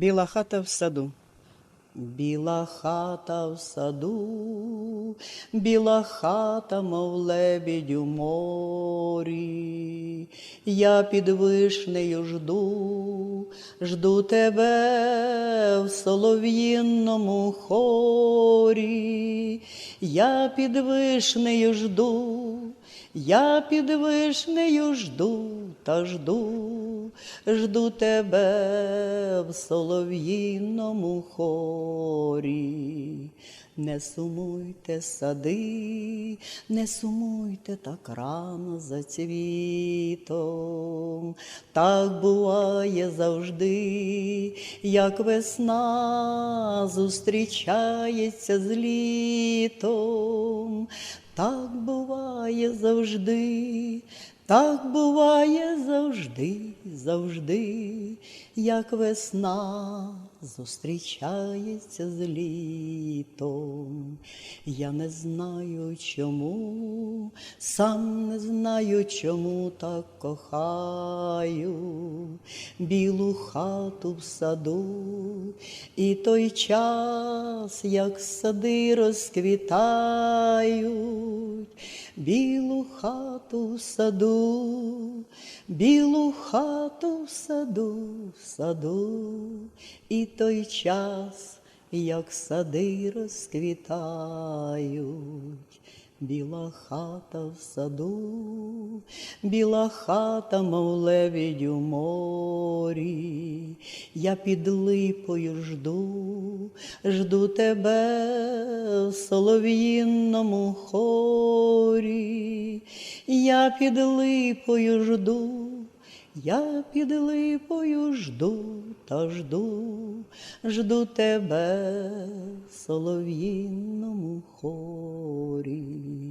Біла хата в саду. Біла хата в саду, біла хата, мов лебідь у морі. Я під вишнею жду, жду тебе в солов'їному хорі. Я під вишнею жду, я під вишнею жду та жду, жду тебе в солов'їному хорі. Не сумуйте сади, не сумуйте так рано за цвітом. Так буває завжди, як весна зустрічається з літом. Так буває завжди, так буває завжди, завжди, як весна зустрічається з літом. Я не знаю чому, сам не знаю, чому так кохаю білу хату в саду, і той час, як сади розквітають, білу хату в саду, білу хату в саду, в саду, і той час, як сади розквітають. Біла хата в саду, біла хата, мов лебідь у морі. Я під липою жду, жду тебе в солов'їному хорі. Я під липою жду, я під липою жду та жду, жду тебе в солов'їному хорі.